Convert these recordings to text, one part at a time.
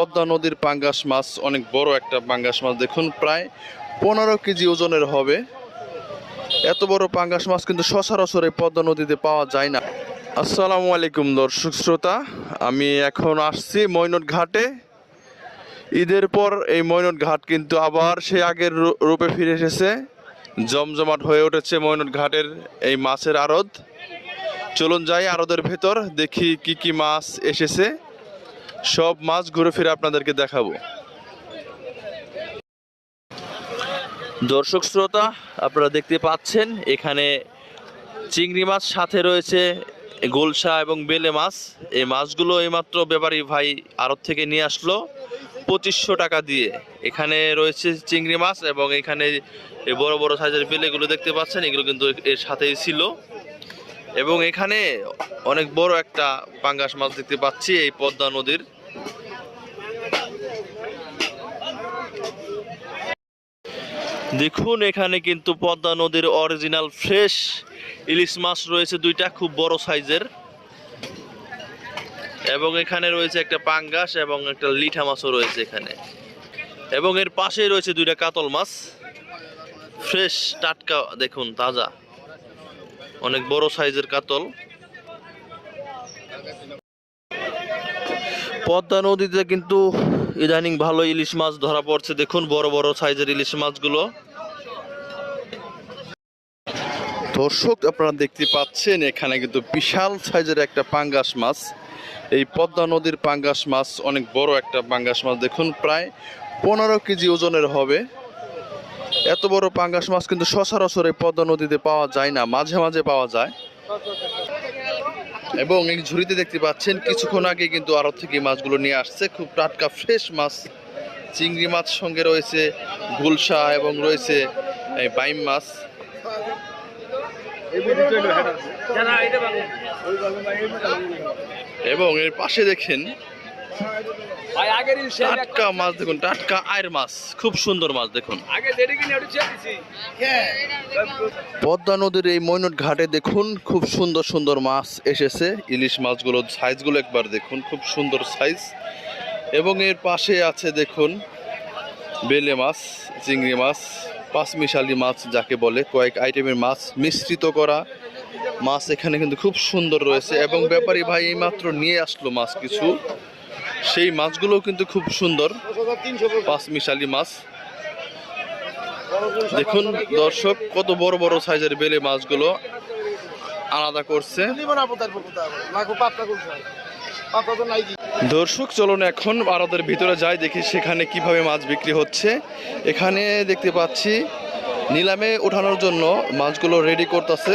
পদ্মা নদীর পাঙ্গাস মাছ, অনেক বড় একটা পাঙ্গাস মাছ। দেখুন, প্রায় পনেরো কেজি ওজনের হবে। এত বড় পাঙ্গাস মাছ কিন্তু সচরাচর এই পদ্মা নদীতে পাওয়া যায় না। আসসালামু আলাইকুম দর্শক শ্রোতা, আমি এখন আসছি মৈনট ঘাটে। ঈদের পর এই মৈনট ঘাট কিন্তু আবার সে আগের রূপে ফিরে এসেছে। জমজমাট হয়ে উঠেছে মৈনট ঘাটের এই মাছের আড়ত। চলুন যাই আড়তের ভেতর, দেখি কি কি মাছ এসেছে। সব মাছ ঘুরে ফিরে আপনাদেরকে দেখাবো। দর্শক শ্রোতা, আপনারা দেখতে পাচ্ছেন, এখানে চিংড়ি মাছ সাথে রয়েছে গোলসা এবং বেলে মাছ। এই মাছগুলো এইমাত্র ব্যাপারী ভাই আড়ত থেকে নিয়ে আসলো পঁচিশশো টাকা দিয়ে। এখানে রয়েছে চিংড়ি মাছ এবং এখানে বড় বড় সাইজের বেলেগুলো দেখতে পাচ্ছেন, এগুলো কিন্তু এর সাথেই ছিল। এবং এখানে অনেক বড় একটা পাঙ্গাস মাছ দেখতে পাচ্ছি, এই পদ্মা নদীর। দেখুন, এখানে কিন্তু পদ্মা নদীর অরিজিনাল ফ্রেশ ইলিশ মাছ রয়েছে দুইটা, খুব বড় সাইজের। এবং এখানে রয়েছে একটা পাঙ্গাস এবং একটা লিঠা মাছও রয়েছে এখানে। এবং এর পাশেই রয়েছে দুইটা কাতল মাছ। ফ্রেশ টাটকা, দেখুন, তাজা। অনেক বড় সাইজের কাতল। পদ্মা নদীতে কিন্তু ইদানিং ভালো ইলিশ মাছ ধরা পড়ছে। দেখুন, বড় বড় সাইজের ইলিশ মাছগুলো। দর্শক, আপনারা দেখতে পাচ্ছেন, এখানে কিন্তু বিশাল সাইজের একটা পাঙ্গাস মাছ। এই পদ্মা নদীর পাঙ্গাস মাছ, অনেক বড় একটা পাঙ্গাস মাছ। দেখুন, প্রায় পনেরো কেজি ওজনের হবে। এত বড় পাঙ্গাস মাছ কিন্তু সচরাচর এই পদ্মা নদীতে পাওয়া যায় না, মাঝে মাঝে পাওয়া যায়। এবং এই ঝুড়িতে দেখতে পাচ্ছেন, কিছুক্ষণ আগে কিন্তু আড়ত থেকে মাছগুলো নিয়ে আসছে। খুব টাটকা, ফ্রেশ মাছ। চিংড়ি মাছ সঙ্গে রয়েছে গুলশা এবং রয়েছে বাইম মাছ। এবং এর পাশে দেখেন ভাই আগের ইল টাটকা মাছ দেখুন টাটকা আয়ের মাছ খুব সুন্দর মাছ দেখুন। পদ্মা নদীর এই মৈনট ঘাটে দেখুন খুব সুন্দর সুন্দর মাছ এসেছে। ইলিশ মাছগুলো সাইজগুলো একবার দেখুন খুব সুন্দর সাইজ। এবং এর পাশে আছে দেখুন বেলে মাছ চিংড়ি মাছ পাঁচমিশালি মাছ যাকে বলে কয়েক আইটেমের মাছ মিশ্রিত করা। মাছ এখানে কিন্তু খুব সুন্দর রয়েছে। এবং ব্যাপারী ভাই এইমাত্র নিয়ে আসলো মাছ কিছু। সেই মাছগুলো কিন্তু খুব সুন্দর। পাঁচ মিশালি মাছ। দেখুন দর্শক, কত বড় বড় সাইজের বেলে মাছগুলো আলাদা করছে। দর্শক, চলুন এখন আড়তের ভিতরে যাই, দেখি সেখানে কীভাবে মাছ বিক্রি হচ্ছে। এখানে দেখতে পাচ্ছি, নিলামে ওঠানোর জন্য মাছগুলো রেডি করতেছে।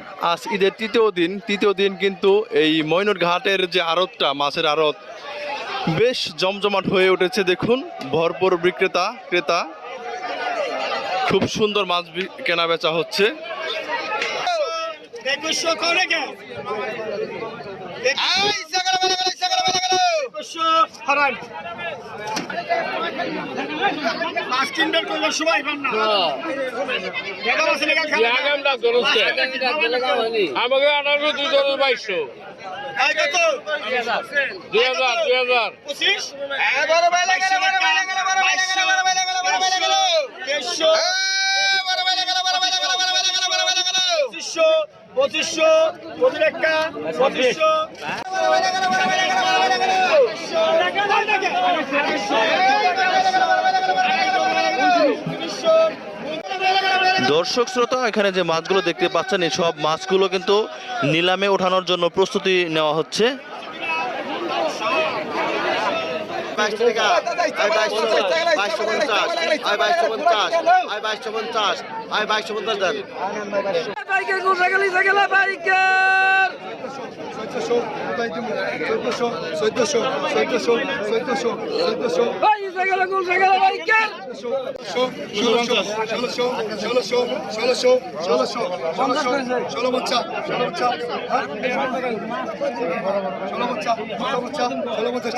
আজ ঈদের তৃতীয় দিন তৃতীয় দিন কিন্তু এই ময়নট ঘাটের যে আড়তটা মাছের আড়ত বেশ জমজমাট হয়ে উঠেছে। দেখুন ভরপুর বিক্রেতা ক্রেতা খুব সুন্দর মাছ কেনা বেচা হচ্ছে। হারান। আমাকে আঠারোশো দুই ধরো বাইশশো এই কত দুই হাজার দুই হাজার পঁচিশ পঁচিশশো পঁচিশশো পঁচিশ একটা পঁচিশশো দর্শক, শ্রোতা, এখানে যে মাছগুলো দেখতে পাচ্ছেন, এই সব মাছগুলো কিন্তু নিলামে ওঠানোর জন্য প্রস্তুতি নেওয়া হচ্ছে। বাইশশো টাকা আয় বাইশশো বাইশশো পঞ্চাশ আয় বাইশশো পঞ্চাশ আয় বাইশশো পঞ্চাশ আয় বাইশশো পঞ্চাশ দেন বাইকের গোসা গেলি গেলে বাইকের চোদ্দশো চোদ্দশো চোদ্দশো চোদ্দশো চোদ্দশো ষোলোশো ষোলো বাচ্চা ষোলো বাচ্চা হ্যাঁ? ষোলো বাচ্চা ষোলো বাচ্চা ষোলো বাচ্চা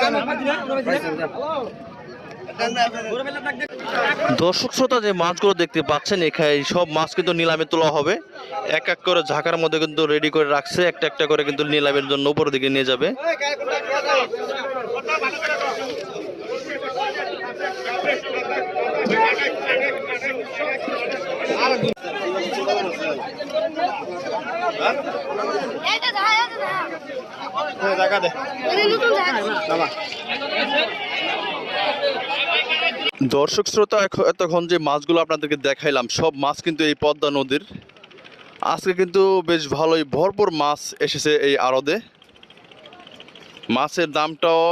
দর্শক শ্রোতা যে মাছগুলো দেখতে পাচ্ছেন এখানে সব মাছ কিন্তু নিলামে তোলা হবে। এক এক করে ঝাঁকার মধ্যে কিন্তু রেডি করে রাখছে একটা একটা করে কিন্তু নিলামের জন্য উপরের দিকে নিয়ে যাবে। ধা দর্শক শ্রোতা এতক্ষণ যে মাছগুলো আপনাদেরকে দেখাইলাম, সব মাছ কিন্তু এই পদ্মা নদীর। আজকে কিন্তু বেশ ভালোই ভরপুর মাছ এসেছে এই আড়দে মাছের দামটাও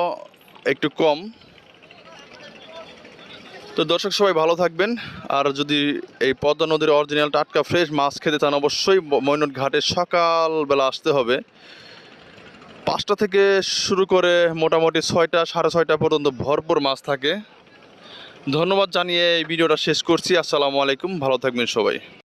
একটু কম। তো দর্শক সবাই ভালো থাকবেন। আর যদি এই পদ্মা নদীর অরিজিনাল টাটকা ফ্রেশ মাছ খেতে চান, অবশ্যই মৈনট ঘাটে সকালবেলা আসতে হবে। পাঁচটা থেকে শুরু করে মোটামুটি ছয়টা, সাড়ে ছয়টা পর্যন্ত ভরপুর মাছ থাকে। ধন্যবাদ জানিয়ে এই ভিডিওটা শেষ করছি। আসসালামু আলাইকুম ভালো থাকবেন সবাই।